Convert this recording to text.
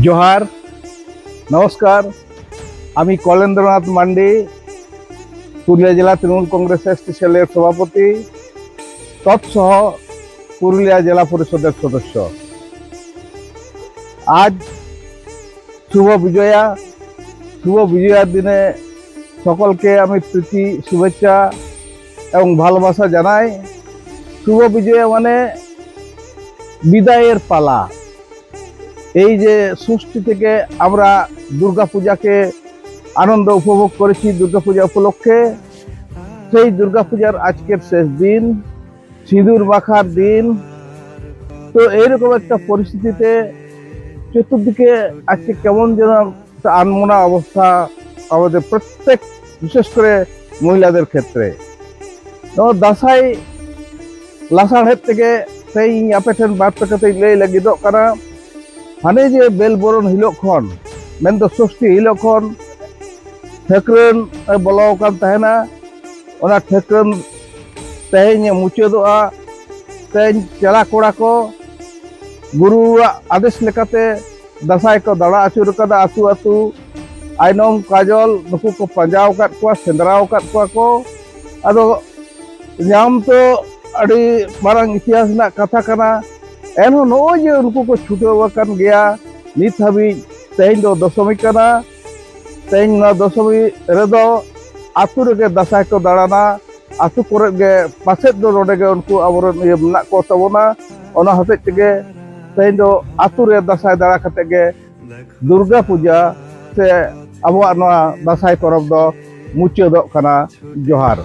জোহার, নমস্কার। আমি কলেন্দ্রনাথ মান্ডি, পুরুলিয়া জেলা তৃণমূল কংগ্রেস এসটি সেলের সভাপতি, তৎসহ পুরুলিয়া জেলা পরিষদের সদস্য। আজ শুভ বিজয়া। শুভ বিজয়ার দিনে সকলকে আমি প্রীতি, শুভেচ্ছা এবং ভালোবাসা জানাই। শুভ বিজয়া মানে বিদায়ের পালা। এই যে ষষ্ঠী থেকে আমরা দুর্গাপূজাকে আনন্দ উপভোগ করেছি দুর্গাপূজা উপলক্ষে সেই দুর্গাপূজার আজকের শেষ দিন সিঁদুর মাখার দিন তো এইরকম একটা পরিস্থিতিতে চতুর্দিকে আজকে কেমন যেন একটা আনমনা অবস্থা আমাদের প্রত্যেক বিশেষ করে মহিলাদের ক্ষেত্রে তো দাসাই লাসাড়হেদ থেকে সেই ᱟᱯᱮᱴᱷᱮᱱ ᱵᱟᱨ ᱯᱮ ᱠᱟᱛᱮ ᱞᱟᱹᱭ ᱞᱟᱹᱜᱤᱫᱚᱜ ᱠᱟᱱᱟ ᱦᱟᱱᱮ ᱡᱮ ᱵᱮᱞᱵᱚᱨᱚᱱ ᱦᱤᱞᱳᱜ ᱠᱷᱚᱱ ᱢᱮᱱᱫᱚ ᱥᱚᱥᱴᱤ ᱦᱤᱞᱳᱜ ᱠᱷᱚᱱ ᱴᱷᱟᱹᱠᱨᱟᱹᱱ ᱵᱚᱞᱚ ᱟᱠᱟᱱ ᱛᱟᱦᱮᱱᱟ ᱚᱱᱟ ᱴᱷᱟᱹᱠᱨᱟᱹᱱ ᱛᱮᱦᱮᱧ ᱢᱩᱪᱟᱹᱫᱚᱜᱼᱟ ᱛᱮᱦᱮᱧ ᱪᱮᱞᱟ ᱠᱚᱲᱟ ᱠᱚ ᱜᱩᱨᱩᱣᱟᱜ ᱟᱫᱮᱥ ᱞᱮᱠᱟᱛᱮ ᱫᱟᱸᱥᱟᱭ ᱠᱚ ᱫᱟᱬᱟ ᱟᱹᱪᱩᱨ ᱟᱠᱟᱫᱟ ᱟᱹᱛᱩ ᱟᱹᱛᱩ ᱟᱭᱱᱚᱢ ᱠᱟᱡᱚᱞ ᱱᱩᱠᱩ ᱠᱚ ᱯᱟᱸᱡᱟ ᱟᱠᱟᱫ ᱠᱚᱣᱟ ᱥᱮᱸᱫᱽᱨᱟᱣ ᱟᱠᱟᱫ ᱠᱚᱣᱟ ᱠᱚ ᱟᱫᱚ ᱧᱟᱢ ᱛᱚ ᱟᱹᱰᱤ ᱢᱟᱨᱟᱝ ᱤᱛᱤᱦᱟᱥ ᱨᱮᱱᱟᱜ ᱠᱟᱛᱷᱟ ᱠᱟᱱᱟ ᱮᱱᱦᱚᱸ ᱱᱚᱜᱼᱚᱭ ᱡᱮ ᱩᱱᱠᱩ ᱠᱚ ᱪᱷᱩᱴᱟᱹᱣ ᱟᱠᱟᱱ ᱜᱮᱭᱟ ᱱᱤᱛ ᱦᱟᱹᱵᱤᱡ ᱛᱮᱦᱮᱧ ᱫᱚ ᱫᱚᱥᱚᱢᱤ ᱠᱟᱱᱟ ᱛᱮᱦᱮᱧ ᱱᱚᱣᱟ ᱫᱚᱥᱚᱢᱤ ᱨᱮᱫᱚ ᱟᱹᱛᱩ ᱨᱮᱜᱮ ᱫᱟᱸᱥᱟᱭ ᱠᱚ ᱫᱟᱬᱟᱱᱟ ᱟᱹᱛᱩ ᱠᱚᱨᱮ ᱜᱮ ᱯᱟᱥᱮᱡ ᱫᱚ ᱱᱚᱰᱮ ᱜᱮ ᱩᱱᱠᱩ ᱟᱵᱚᱨᱮᱱ ᱤᱭᱟᱹ ᱢᱮᱱᱟᱜ ᱠᱚ ᱛᱟᱵᱚᱱᱟ ᱚᱱᱟ ᱦᱚᱛᱮᱡ ᱛᱮᱜᱮ ᱛᱮᱦᱮᱧ ᱫᱚ ᱟᱹᱛᱩ ᱨᱮ ᱫᱟᱸᱥᱟᱭ ᱫᱟᱬᱟ ᱠᱟᱛᱮ ᱜᱮ ᱫᱩᱨᱜᱟ ᱯᱩᱡᱟ ᱥᱮ ᱟᱵᱚᱣᱟᱜ ᱱᱚᱣᱟ ᱫᱟᱸᱥᱟᱭ ᱯᱚᱨᱚᱵᱽ ᱫᱚ ᱢᱩᱪᱟᱹᱫᱚᱜ ᱠᱟᱱᱟ ᱡᱚᱦᱟᱨ